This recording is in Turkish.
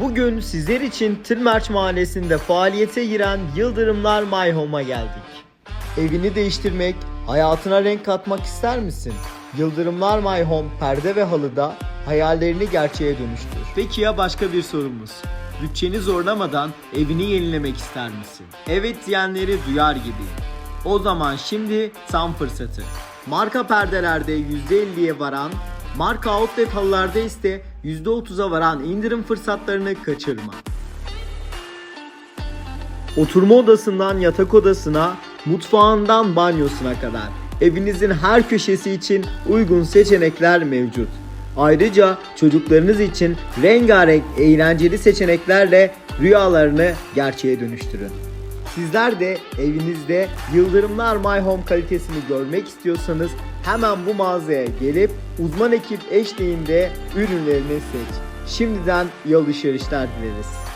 Bugün sizler için Tırmerç Mahallesi'nde faaliyete giren Yıldırımlar My Home'a geldik. Evini değiştirmek, hayatına renk katmak ister misin? Yıldırımlar My Home perde ve halıda hayallerini gerçeğe dönüştür. Peki ya başka bir sorumuz? Bütçeni zorlamadan evini yenilemek ister misin? Evet diyenleri duyar gibi. O zaman şimdi tam fırsatı. Marka perdelerde %50'ye varan, marka outlet halılarda ise %30'a varan indirim fırsatlarını kaçırma. Oturma odasından yatak odasına, mutfağından banyosuna kadar evinizin her köşesi için uygun seçenekler mevcut. Ayrıca çocuklarınız için rengarenk eğlenceli seçeneklerle rüyalarını gerçeğe dönüştürün. Sizler de evinizde Yıldırımlar My Home kalitesini görmek istiyorsanız hemen bu mağazaya gelip uzman ekip eşliğinde ürünlerini seç. Şimdiden iyi alışverişler dileriz.